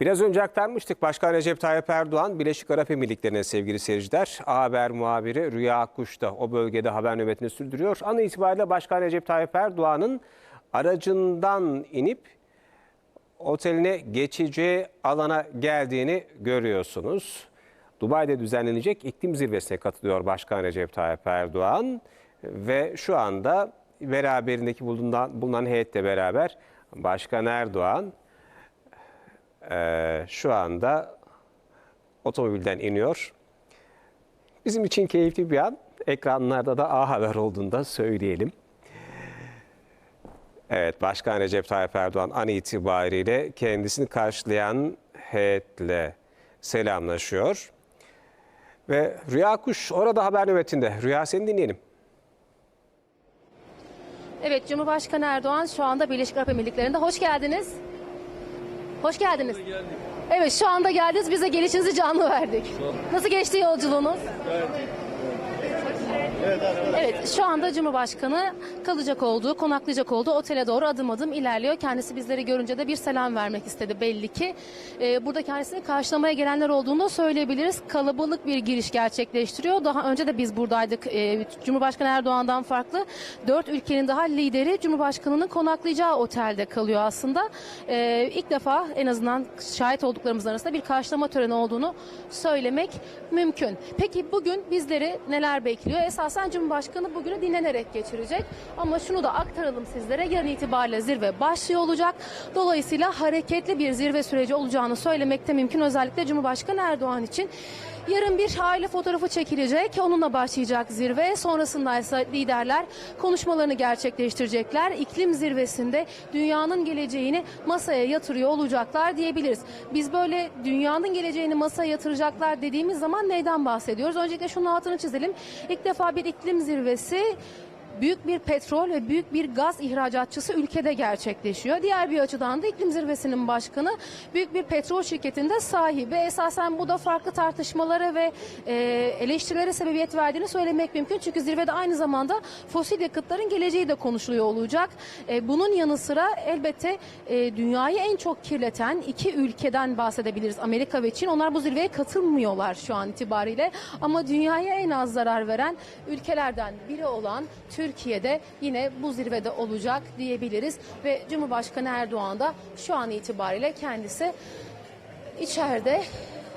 Biraz önce aktarmıştık. Başkan Recep Tayyip Erdoğan Birleşik Arap Emirlikleri'ne sevgili seyirciler. A Haber muhabiri Rüya Akkuş da o bölgede haber nöbetini sürdürüyor. An itibariyle Başkan Recep Tayyip Erdoğan'ın aracından inip oteline geçeceği alana geldiğini görüyorsunuz. Dubai'de düzenlenecek iklim zirvesine katılıyor Başkan Recep Tayyip Erdoğan ve şu anda beraberindeki bulunan, bulunan heyetle beraber Başkan Erdoğan ee, şu anda otomobilden iniyor. Bizim için keyifli bir an. Ekranlarda da A Haber olduğunu da söyleyelim. Evet, Başkan Recep Tayyip Erdoğan an itibariyle kendisini karşılayan heyetle selamlaşıyor. Ve Rüya Kuş orada haber nöbetinde. Rüya seni dinleyelim. Evet, Cumhurbaşkanı Erdoğan şu anda Birleşik Arap Emirlikleri'nde. Hoş geldiniz. Hoş geldiniz. Evet, şu anda geldiniz. Bize gelişinizi canlı verdik. Nasıl geçti yolculuğunuz? Evet, şu anda Cumhurbaşkanı kalacak olduğu, konaklayacak olduğu otele doğru adım adım ilerliyor. Kendisi bizleri görünce de bir selam vermek istedi belli ki. Ee, burada kendisini karşılamaya gelenler olduğunu da söyleyebiliriz. Kalabalık bir giriş gerçekleştiriyor. Daha önce de biz buradaydık. Ee, Cumhurbaşkanı Erdoğan'dan farklı. Dört ülkenin daha lideri Cumhurbaşkanı'nın konaklayacağı otelde kalıyor aslında. Ee, ilk defa en azından şahit olduklarımız arasında bir karşılama töreni olduğunu söylemek mümkün. Peki bugün bizleri neler bekliyor? Esasen Cumhurbaşkanı bugünü dinlenerek geçirecek. Ama şunu da aktaralım sizlere. Yarın itibariyle zirve başlıyor olacak. Dolayısıyla hareketli bir zirve süreci olacağını söylemekte mümkün. Özellikle Cumhurbaşkanı Erdoğan için. Yarın bir aile fotoğrafı çekilecek. Onunla başlayacak zirve. Sonrasında ise liderler konuşmalarını gerçekleştirecekler. İklim zirvesinde dünyanın geleceğini masaya yatırıyor olacaklar diyebiliriz. Biz böyle dünyanın geleceğini masaya yatıracaklar dediğimiz zaman neyden bahsediyoruz? Öncelikle şunun altını çizelim. İlk defa bir iklim zirvesi büyük bir petrol ve büyük bir gaz ihracatçısı ülkede gerçekleşiyor. Diğer bir açıdan da iklim zirvesinin başkanı büyük bir petrol şirketinde sahibi. Esasen bu da farklı tartışmalara ve e, eleştirilere sebebiyet verdiğini söylemek mümkün. Çünkü zirvede aynı zamanda fosil yakıtların geleceği de konuşuluyor olacak. E, bunun yanı sıra elbette e, dünyayı en çok kirleten iki ülkeden bahsedebiliriz. Amerika ve Çin. Onlar bu zirveye katılmıyorlar şu an itibariyle. Ama dünyaya en az zarar veren ülkelerden biri olan Türkiye'de yine bu zirvede olacak diyebiliriz. Ve Cumhurbaşkanı Erdoğan da şu an itibariyle kendisi içeride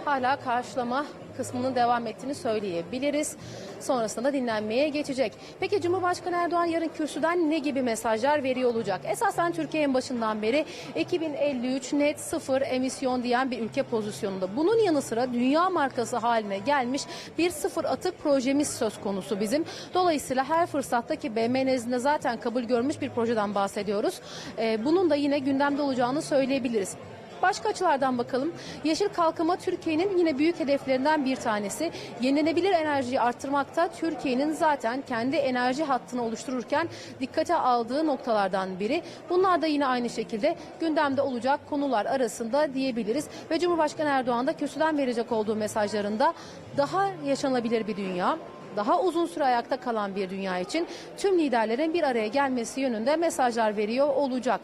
hala karşılama kısmının devam ettiğini söyleyebiliriz. Sonrasında da dinlenmeye geçecek. Peki Cumhurbaşkanı Erdoğan yarın kürsüden ne gibi mesajlar veriyor olacak? Esasen Türkiye en başından beri 2053 net sıfır emisyon diyen bir ülke pozisyonunda. Bunun yanı sıra dünya markası haline gelmiş bir sıfır atık projemiz söz konusu bizim. Dolayısıyla her fırsatta ki BM nezdinde zaten kabul görmüş bir projeden bahsediyoruz. Ee, bunun da yine gündemde olacağını söyleyebiliriz. Başka açılardan bakalım. Yeşil kalkınma Türkiye'nin yine büyük hedeflerinden bir tanesi. Yenilenebilir enerjiyi arttırmakta Türkiye'nin zaten kendi enerji hattını oluştururken dikkate aldığı noktalardan biri. Bunlar da yine aynı şekilde gündemde olacak konular arasında diyebiliriz. Ve Cumhurbaşkanı Erdoğan da kürsüden verecek olduğu mesajlarında daha yaşanabilir bir dünya, daha uzun süre ayakta kalan bir dünya için tüm liderlerin bir araya gelmesi yönünde mesajlar veriyor olacak.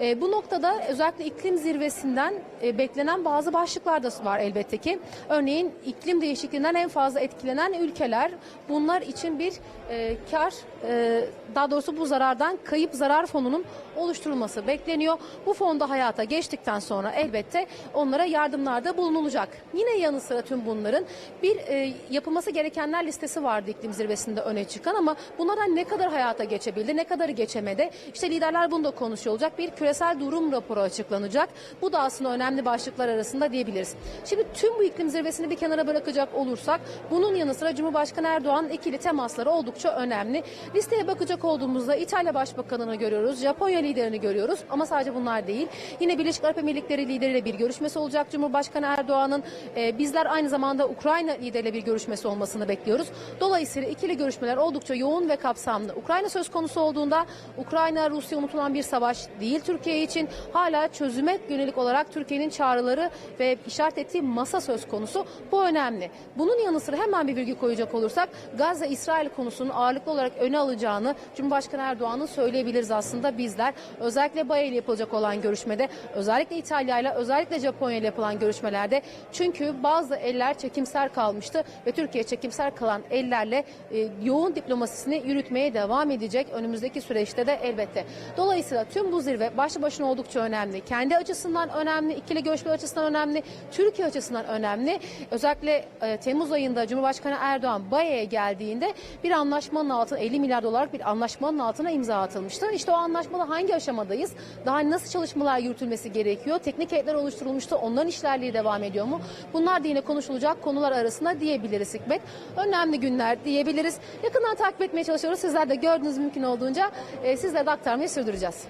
E, bu noktada özellikle iklim zirvesinden e, beklenen bazı başlıklar da var elbette ki. Örneğin iklim değişikliğinden en fazla etkilenen ülkeler bunlar için bir e, kar e, daha doğrusu bu zarardan kayıp zarar fonunun oluşturulması bekleniyor. Bu fonda hayata geçtikten sonra elbette onlara yardımlarda bulunulacak. Yine yanı sıra tüm bunların bir e, yapılması gerekenler listesi vardı iklim zirvesinde öne çıkan ama bunlardan ne kadar hayata geçebildi, ne kadarı geçemedi? İşte liderler bunu da konuşuyor olacak. Bir küresel durum raporu açıklanacak. Bu da aslında önemli başlıklar arasında diyebiliriz. Şimdi tüm bu iklim zirvesini bir kenara bırakacak olursak bunun yanı sıra Cumhurbaşkanı Erdoğan'ın ikili temasları oldukça önemli. Listeye bakacak olduğumuzda İtalya Başbakanı'nı görüyoruz, Japonya liderini görüyoruz ama sadece bunlar değil. Yine Birleşik Arap Emirlikleri lideriyle bir görüşmesi olacak Cumhurbaşkanı Erdoğan'ın. Ee, bizler aynı zamanda Ukrayna lideriyle bir görüşmesi olmasını bekliyoruz. Dolayısıyla ikili görüşmeler oldukça yoğun ve kapsamlı. Ukrayna söz konusu olduğunda Ukrayna Rusya unutulan bir savaş değil Türkiye için. Hala çözüme yönelik olarak Türkiye'nin çağrıları ve işaret ettiği masa söz konusu. Bu önemli. Bunun yanı sıra hemen bir virgül koyacak olursak Gazze-İsrail konusunun ağırlıklı olarak öne alacağını Cumhurbaşkanı Erdoğan'ın söyleyebiliriz aslında bizler. Özellikle Baye ile yapılacak olan görüşmede, özellikle İtalya ile, özellikle Japonya ile yapılan görüşmelerde. Çünkü bazı eller çekimser kalmıştı ve Türkiye çekimser kalan ellerle e, yoğun diplomasisini yürütmeye devam edecek önümüzdeki süreçte de elbette. Dolayısıyla tüm bu zirve başlı başına oldukça önemli. Kendi açısından önemli, ikili görüşme açısından önemli, Türkiye açısından önemli. Özellikle e, Temmuz ayında Cumhurbaşkanı Erdoğan Baye'ye geldiğinde bir anlaşmanın altına 50 milyar dolarlık bir anlaşmanın altına imza atılmıştı. İşte o anlaşmada hangi aşamadayız? Daha nasıl çalışmalar yürütülmesi gerekiyor? Teknik heyetler oluşturulmuştu. Onların işlerliği devam ediyor mu? Bunlar da yine konuşulacak konular arasında diyebiliriz Hikmet. Önemli günler diyebiliriz. Yakından takip etmeye çalışıyoruz. Sizler de gördüğünüz mümkün olduğunca e, sizlere de aktarmayı sürdüreceğiz.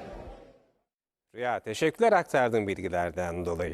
Rüya teşekkürler aktardığın bilgilerden dolayı.